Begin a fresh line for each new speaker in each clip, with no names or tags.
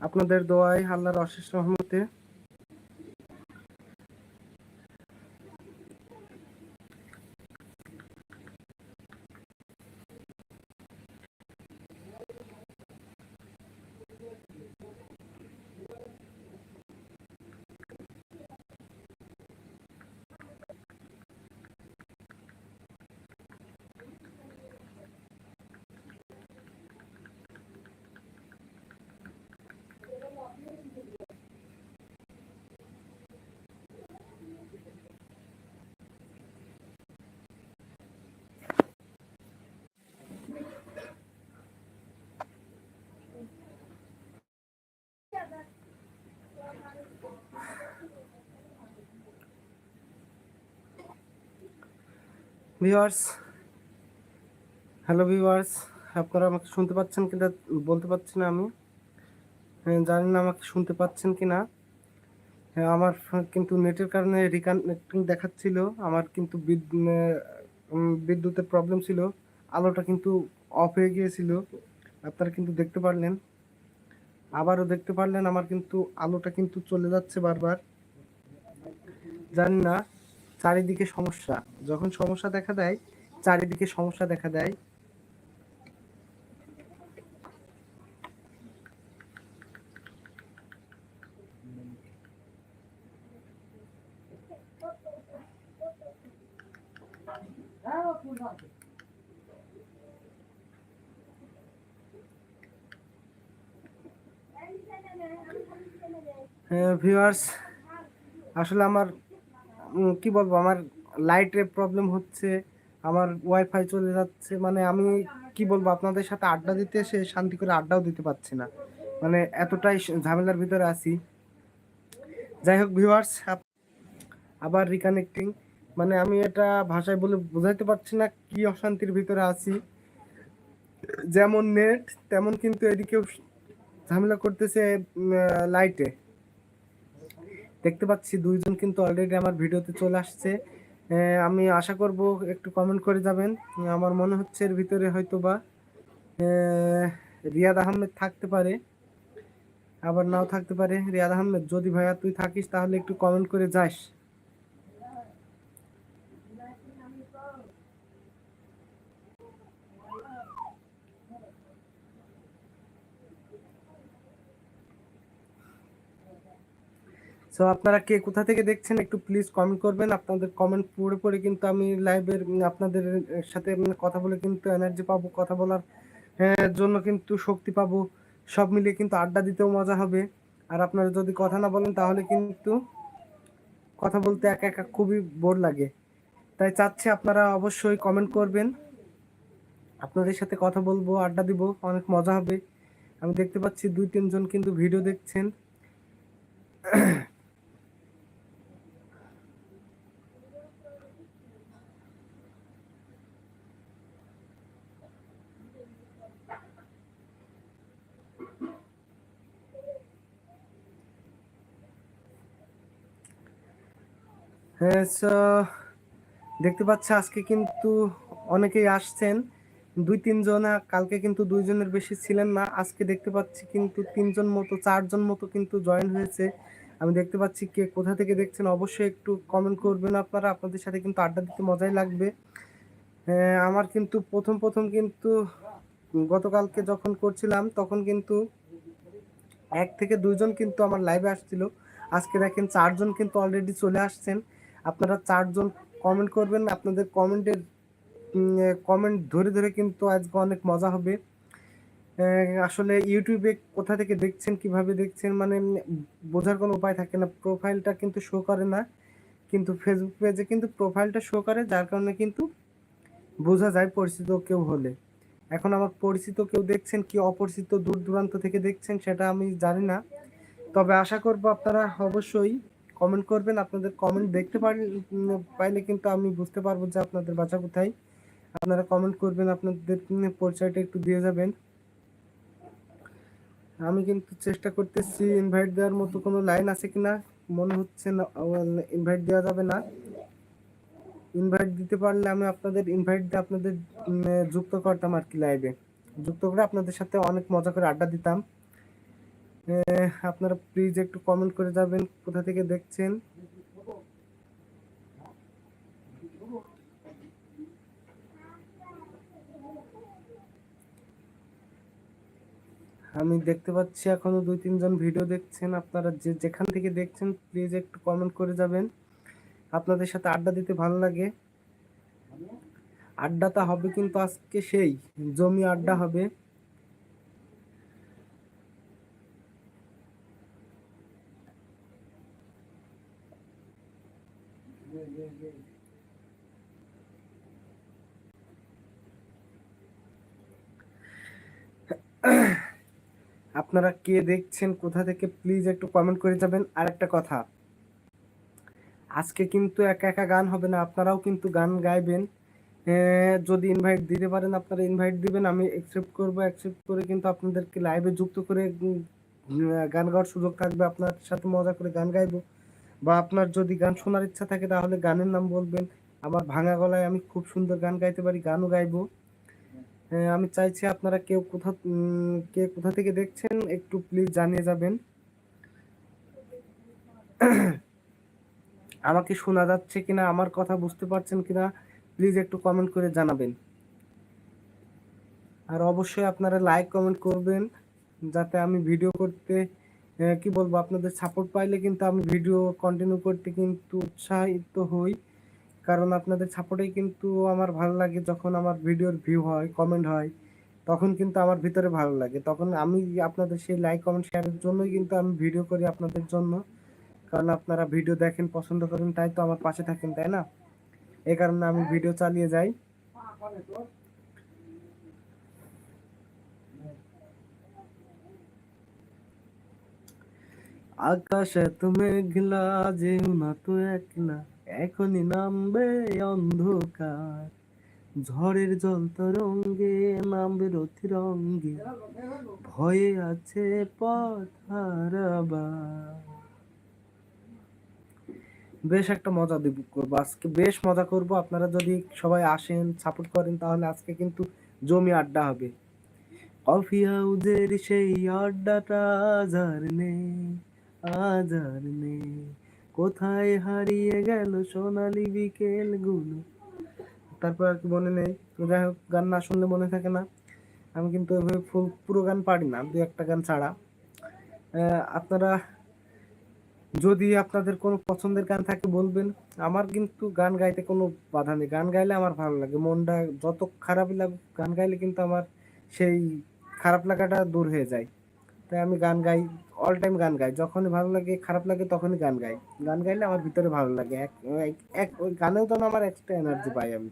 আপনাদের দোয়ায় আল্লাহর অশেষ রহমতে ভিউয়ার্স হ্যালো ভিউয়ার্স আপনারা আমাকে শুনতে পাচ্ছেন কিনা বলতে পারছি না আমি। হ্যাঁ, জানি না আমাকে শুনতে পাচ্ছেন কি না হ্যাঁ, আমার কিন্তু নেটের কারণে রিকানেক্টিং দেখাচ্ছিল। আমার কিন্তু বিদ- বিদ্যুতের প্রবলেম ছিল। আলোটা কিন্তু অফ হয়ে গিয়েছিল। আপনারা কিন্তু দেখতে পারলেন। আবারও দেখতে পারলেন আমার কিন্তু আলোটা কিন্তু চলে যাচ্ছে বারবার। জানি না চারিদিকে সমস্যা। যখন সমস্যা দেখা দেয় চারিদিকে সমস্যা দেখা দেয়। ভিউয়ার্স আসলে আমার কি বলব, আমার লাইটের প্রবলেম হচ্ছে, আমার ওয়াইফাই চলে যাচ্ছে মানে আমি কি বলব, আপনাদের সাথে আড্ডা দিতে এসে শান্তি করে আড্ডাও দিতে পারছি না। মানে এতটাই ঝামেলার ভিতরে আছি। যাই হোক ভিউয়ার্স আবার রিকানেক্টিং মানে আমি এটা ভাষায় বলে বোঝাইতে পারছি না কি অশান্তির ভিতরে আছি। যেমন নেট তেমন কিন্তু এদিকেও ঝামেলা করতেছে লাইটে দেখতে পাচ্ছি দুইজন কিন্তু অলরেডি আমার ভিডিওতে চলে আসছে। আমি আশা করব একটু কমেন্ট করে যাবেন। আমার মনে হচ্ছে এর ভিতরে হয়তো বা রিয়াদ আহমেদ থাকতে পারে, আবার নাও থাকতে পারে। রিয়াদ আহমেদ, যদি ভাইয়া তুই থাকিস তাহলে একটু কমেন্ট করে যাস। সো আপনারা কে কোথা থেকে দেখছেন, একটু প্লিজ কমেন্ট করবেন। আপনাদের কমেন্ট পড়ে পড়ে কিন্তু আমি লাইভের আপনাদের সাথে কথা বলে কিন্তু এনার্জি পাবো, কথা বলার জন্য কিন্তু শক্তি পাবো। সব মিলিয়ে কিন্তু আড্ডা দিতেও মজা হবে। আর আপনারা যদি কথা না বলেন, তাহলে কিন্তু কথা বলতে একা একা খুবই বোর লাগে। তাই চাচ্ছি আপনারা অবশ্যই কমেন্ট করবেন। আপনাদের সাথে কথা বলব, আড্ডা দিব, অনেক মজা হবে। আমি দেখতে পাচ্ছি দুই তিনজন কিন্তু ভিডিও দেখছেন হ্যাঁ so দেখতে পাচ্ছি আজকে কিন্তু অনেকেই আসছেন। দুই তিনজন কালকে কিন্তু দুইজনের বেশি ছিলেন না। আজকে দেখতে পাচ্ছি কিন্তু তিনজন মতো চারজন মতো কিন্তু জয়েন হয়েছে। আমি দেখতে পাচ্ছি কে কোথা থেকে দেখছেন অবশ্যই একটু কমেন্ট করবেন আপনারা। আপনাদের সাথে কিন্তু আড্ডা দিতে মজাই লাগবে। হ্যাঁ, আমার কিন্তু প্রথম প্রথম কিন্তু গতকালকে যখন করছিলাম তখন কিন্তু এক থেকে দুইজন কিন্তু আমার লাইভে আসছিল। আজকে দেখেন চারজন কিন্তু অলরেডি চলে আসছেন। আপনারা চারজন কমেন্ট করবেন, আপনাদের কমেন্টের কমেন্ট ধরে ধরে কিন্তু আজকে অনেক মজা হবে। আসলে ইউটিউবে কোথা থেকে দেখছেন, কীভাবে দেখছেন মানে বোঝার কোনো উপায় থাকে না। প্রোফাইলটা কিন্তু শো করে না, কিন্তু ফেসবুক পেজে কিন্তু প্রোফাইলটা শো করে, যার কারণে কিন্তু বোঝা যায় পরিচিত কেউ হলে। এখন আমার পরিচিত কেউ দেখছেন, কি অপরিচিত দূর দূরান্ত থেকে দেখছেন, সেটা আমি জানি না। তবে আশা করব আপনারা অবশ্যই কমেন্ট করবেন, আপনাদের কমেন্ট দেখতে পাইলে কিন্তু আমি বুঝতে পারব যে আপনাদের বাসা কোথায়। আপনারা কমেন্ট করবেন, আপনাদের পরিচয়টা একটু দিয়ে যাবেন। আমি কিন্তু চেষ্টা করতেছি ইনভাইট দেওয়ার মতো কোনো লাইন আছে কিনা। মনে হচ্ছে না ইনভাইট দেওয়া যাবে না। ইনভাইট দিতে পারলে আমি আপনাদের ইনভাইট দিয়ে আপনাদের যুক্ত করতাম আর কি লাইভে যুক্ত করে আপনাদের সাথে অনেক মজা করে আড্ডা দিতাম। আপনারা প্লিজ একটু কমেন্ট করে যাবেন, কোথা থেকে দেখছেন? আমি দেখতে পাচ্ছি এখনও দুই, তিনজন ভিডিও দেখছেন। আপনারা যে যেখান থেকে দেখছেন প্লিজ একটু কমেন্ট করে যাবেন। আপনাদের সাথে আড্ডা দিতে ভালো লাগে। আড্ডাটা হবে কিন্তু আজকে সেই, জমি আড্ডা হবে। আপনারা কে দেখছেন, কোথা থেকে প্লিজ একটু কমেন্ট করে যাবেন। আর একটা কথা, আজকে কিন্তু একা একা গান হবে না, আপনারাও কিন্তু গান গাইবেন। যদি ইনভাইট দিতে পারেন, আপনারা ইনভাইট দিবেন, আমি অ্যাকসেপ্ট করব অ্যাকসেপ্ট করে কিন্তু আপনাদেরকে লাইভে যুক্ত করে গান গাওয়ার সুযোগ থাকবে, আপনার সাথে মজা করে গান গাইবো। বা আপনার যদি গান শোনার ইচ্ছা থাকে, তাহলে গানের নাম বলবেন। আমার ভাঙা গলায় আমি খুব সুন্দর গান গাইতে পারি, গানও গাইবো। আমি চাইছি আপনারা কেউ কোথা কে কোথা থেকে দেখছেন, একটু প্লিজ জানিয়ে যাবেন। আমাকে শোনা যাচ্ছে কিনা, আমার কথা বুঝতে পারছেন কিনা প্লিজ একটু কমেন্ট করে জানাবেন। আর অবশ্যই আপনারা লাইক কমেন্ট করবেন, যাতে আমি ভিডিও করতে কি বলব, আপনাদের সাপোর্ট পাইলে কিন্তু আমি ভিডিও কন্টিনিউ করতে কিন্তু উৎসাহিত হই। কারণ আপনাদের সাপোর্টেই কিন্তু আমার ভালো লাগে। যখন আমার ভিডিওর ভিউ হয় কমেন্ট হয়, তখন কিন্তু আমার ভিতরে ভালো লাগে। তখন আমি আপনাদের সেই লাইক কমেন্ট শেয়ারের জন্যই কিন্তু আমি ভিডিও করি আপনাদের জন্য। কারণ আপনারা ভিডিও দেখেন, পছন্দ করেন, তাই তো আমার পাশে থাকেন, তাই না? এই কারণে আমি ভিডিও চালিয়ে যাই। আকাশে তুমি মেঘলা যেও না তো একলা। এখনই নামবে অন্ধকার। ঝড়ের জল তরঙ্গে নামবে রঙ্গে ভয়ে আছে পথ বেশ একটা মজা দিব করব। আজকে বেশ মজা করব। আপনারা যদি সবাই আসেন সাপোর্ট করেন, তাহলে আজকে কিন্তু জমি আড্ডা হবে। কফি হাউজের সেই আড্ডাটা আজ আর নেই, আজ আর নেই। কোথায় হারিয়ে গেল সোনালি বিকেলগুলো তারপর আর কি মনে নেই। যাই হোক, গান না শুনলে মনে থাকে না। আমি কিন্তু এভাবে ফুল, পুরো গান পারি না, দু একটা গান ছাড়া। আপনারা যদি আপনাদের কোনো পছন্দের গান থাকে বলবেন। আমার কিন্তু গান গাইতে কোনো বাধা নেই। গান গাইলে আমার ভালো লাগে। মনটা যত খারাপই লাগুক, গান গাইলে কিন্তু আমার সেই খারাপ লাগাটা দূর হয়ে যায়। তাই আমি গান গাই অল টাইম গান গাই। যখনই ভালো লাগে খারাপ লাগে তখনই গান গাই। গান গাইলে আমার ভিতরে ভালো লাগে। এক এক- ওই গানেও তো আমার এক্সট্রা এনার্জি পাই আমি।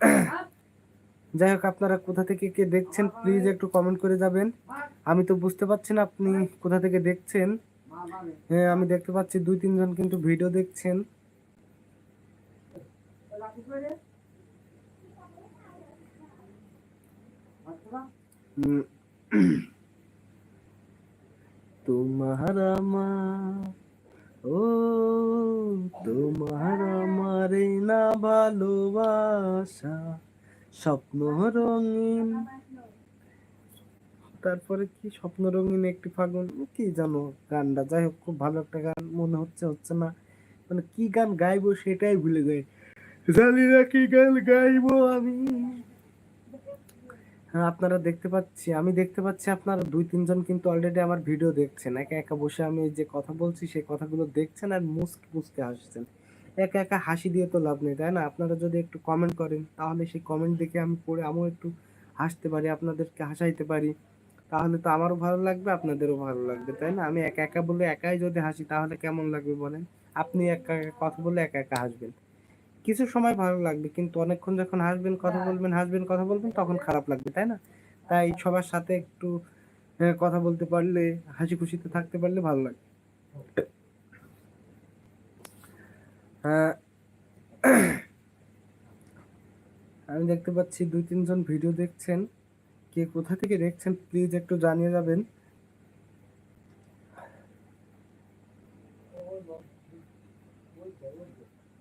যাই হোক আপনারা কোথা থেকে কে দেখছেন প্লিজ একটু কমেন্ট করে যাবেন। আমি তো বুঝতে পারছি না আপনি কোথা থেকে দেখছেন। হ্যাঁ আমি দেখতে পাচ্ছি দুই তিনজন কিন্তু ভিডিও দেখছেন। উম, তোমার আমার ও তোমার আমার না ভালোবাসা স্বপ্ন রঙিন তারপরে কি স্বপ্ন রঙিন একটি ফাগুন? কি জানো গানটা? যাই হোক, খুব ভালো একটা গান, মনে হচ্ছে হচ্ছে না। মানে কি গান গাইবো সেটাই ভুলে যাই জানি না কি গান গাইবো আমি। হ্যাঁ আপনারা দেখতে পাচ্ছি। আমি দেখতে পাচ্ছি আপনারা দুই, তিনজন কিন্তু অলরেডি আমার ভিডিও দেখছেন। একা একা বসে আমি যে কথা বলছি, সেই কথাগুলো দেখছেন আর মুসকে মুসকে হাসছেন। একা একা হাসি দিয়ে তো লাভ নেই, তাই না? আপনারা যদি একটু কমেন্ট করেন, তাহলে সেই কমেন্ট দেখে আমি পড়ে, আমিও একটু হাসতে পারি, আপনাদেরকে হাসাইতে পারি। তাহলে তো আমারও ভালো লাগবে, আপনাদেরও ভালো লাগবে, তাই না? আমি একা একা বলে একাই যদি হাসি, তাহলে কেমন লাগবে বলেন? আপনি একা একা কথা বলে একা একা হাসবেন। কিছু সময় ভালো লাগবে কিন্তু অনেকক্ষণ যখন হাসবেন কথা বলবেন হাসবেন কথা বলবেন তখন খারাপ লাগবে তাই না? তাই সবার সাথে একটু কথা বলতে পারলে হাসি খুশিতে থাকতে পারলে ভালো লাগে। আমি দেখতে পাচ্ছি দুই তিনজন ভিডিও দেখছেন। কে কোথা থেকে দেখছেন প্লিজ একটু জানিয়ে যাবেন।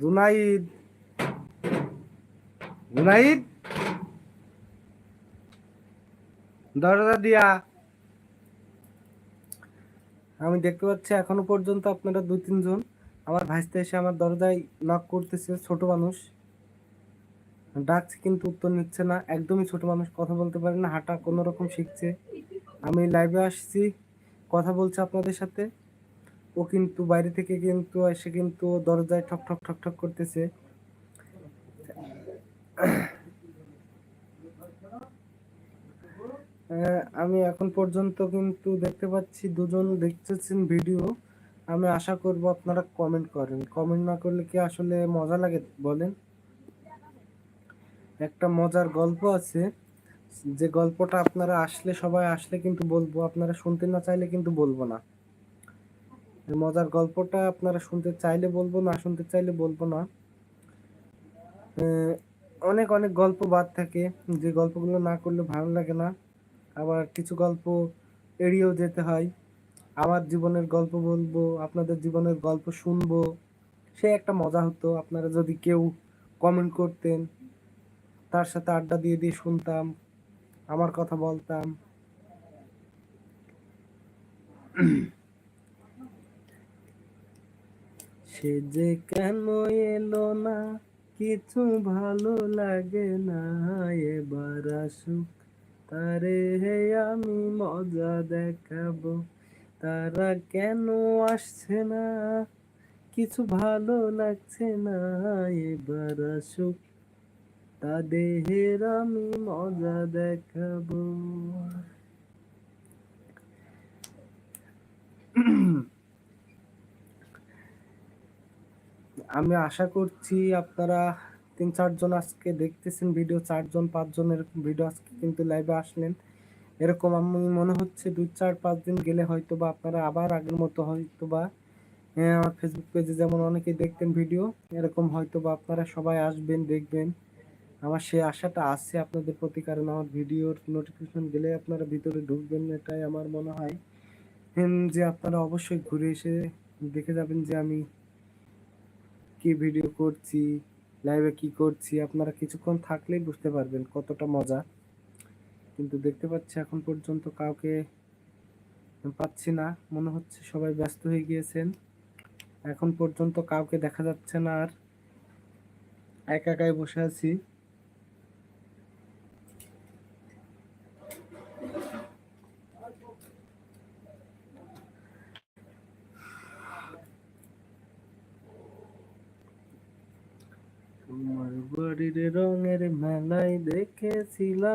জুনাইদ। জুনাইদ? দরজা দিয়া। আমি দেখতে পাচ্ছি এখনও পর্যন্ত আপনারা দুই, তিনজন। আমার ভাইস্তে এসে আমার দরজায় নক করতেছে, ছোট মানুষ। ডাকছে কিন্তু উত্তর নিচ্ছে না। একদমই ছোট মানুষ, কথা বলতে পারে না, হাঁটা কোনো রকম শিখছে। আমি লাইভে আসছি, কথা বলছে আপনাদের সাথে। ও কিন্তু বাইরে থেকে কিন্তু এসে কিন্তু দরজায় ঠক ঠক ঠক ঠক করতেছে। আমি এখন পর্যন্ত কিন্তু দেখতে পাচ্ছি দুজন দেখতেছেন ভিডিও। আমি আশা করব আপনারা কমেন্ট করেন। কমেন্ট না করলে কি আসলে মজা লাগে বলেন? একটা মজার গল্প আছে। যে গল্পটা আপনারা আসলে সবাই আসলে কিন্তু বলব, আপনারা শুনতে না চাইলে কিন্তু বলব না। মজার গল্পটা আপনারা শুনতে চাইলে বলব, না শুনতে চাইলে বলব না। অনেক অনেক গল্প বাদ থাকে, যে গল্পগুলো না করলে ভালো লাগে না। আবার কিছু গল্প এড়িয়েও যেতে হয়। আমার জীবনের গল্প বলব, আপনাদের জীবনের গল্প শুনব। সে একটা মজা হতো, আপনারা যদি কেউ কমেন্ট করতেন, তার সাথে আড্ডা দিয়ে দিয়ে শুনতাম, আমার কথা বলতাম। সে যে কেন এলো না, কিছু ভালো লাগে না। এবার আসুক, তারে হে আমি মজা দেখাবো। তারা কেন আসছে না? কিছু ভালো লাগছে না। এবার আসুক, তাদের আমি মজা দেখাবো। আমি আশা করছি আপনারা তিন চারজন আজকে দেখতেছেন ভিডিও চারজন পাঁচজন এরকম ভিডিও আজকে কিন্তু লাইভে আসলেন। এরকম আমি মনে হচ্ছে দুই, চার, পাঁচ দিন গেলে হয়তো বা আপনারা আবার আগের মতো হয়তো বা আমার ফেসবুক পেজে যেমন অনেকে দেখতেন ভিডিও, এরকম হয়তো বা আপনারা সবাই আসবেন, দেখবেন। আমার সেই আশাটা আছে আপনাদের প্রতি, কারণ আমার ভিডিওর নোটিফিকেশন গেলে আপনারা ভিতরে ঢুকবেন, এটাই আমার মনে হয়। যে আপনারা অবশ্যই ঘুরে এসে দেখে যাবেন যে আমি কি ভিডিও করছি লাইভে কি করছি, আপনারা কিছুক্ষণ থাকলেই বুঝতে পারবেন কতটা মজা। কিন্তু দেখতে পাচ্ছি এখন পর্যন্ত কাউকে পাচ্ছি না, মনে হচ্ছে সবাই ব্যস্ত হয়ে গিয়েছেন। এখন পর্যন্ত কাউকে দেখা যাচ্ছে না আর একা একাই বসে আছি। তোমার